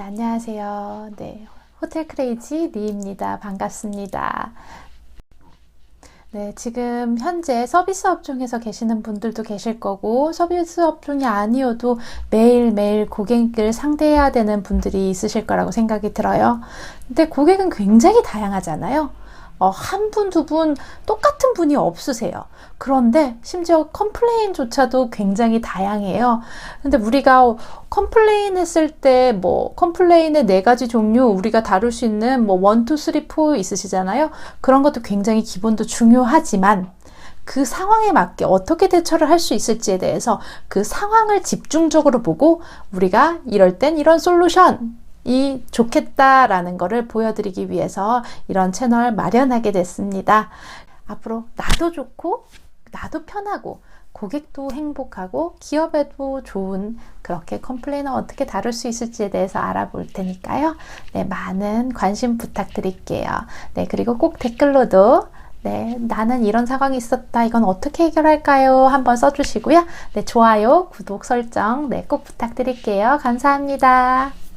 안녕하세요. 네. 호텔 크레이지 리입니다. 반갑습니다. 네, 지금 현재 서비스 업종에서 계시는 분들도 계실 거고, 서비스 업종이 아니어도 매일매일 고객을 상대해야 되는 분들이 있으실 거라고 생각이 들어요. 근데 고객은 굉장히 다양하잖아요. 어, 한 분, 두 분, 똑같은 분이 없으세요. 그런데 심지어 컴플레인조차도 굉장히 다양해요. 근데 우리가 컴플레인 했을 때 뭐, 컴플레인의 네 가지 종류 우리가 다룰 수 있는 뭐, 원, 투, 쓰리, 포 있으시잖아요. 그런 것도 굉장히 기본도 중요하지만, 그 상황에 맞게 어떻게 대처를 할 수 있을지에 대해서 그 상황을 집중적으로 보고 우리가 이럴 땐 이런 솔루션 이 좋겠다라는 거를 보여드리기 위해서 이런 채널 마련하게 됐습니다. 앞으로 나도 좋고 나도 편하고 고객도 행복하고 기업에도 좋은 그렇게 컴플레인을 어떻게 다룰 수 있을지에 대해서 알아볼 테니까요. 네, 많은 관심 부탁드릴게요. 네, 그리고 꼭 댓글로도 네, 나는 이런 상황이 있었다. 이건 어떻게 해결할까요? 한번 써주시고요. 네, 좋아요, 구독 설정, 네, 꼭 부탁드릴게요. 감사합니다.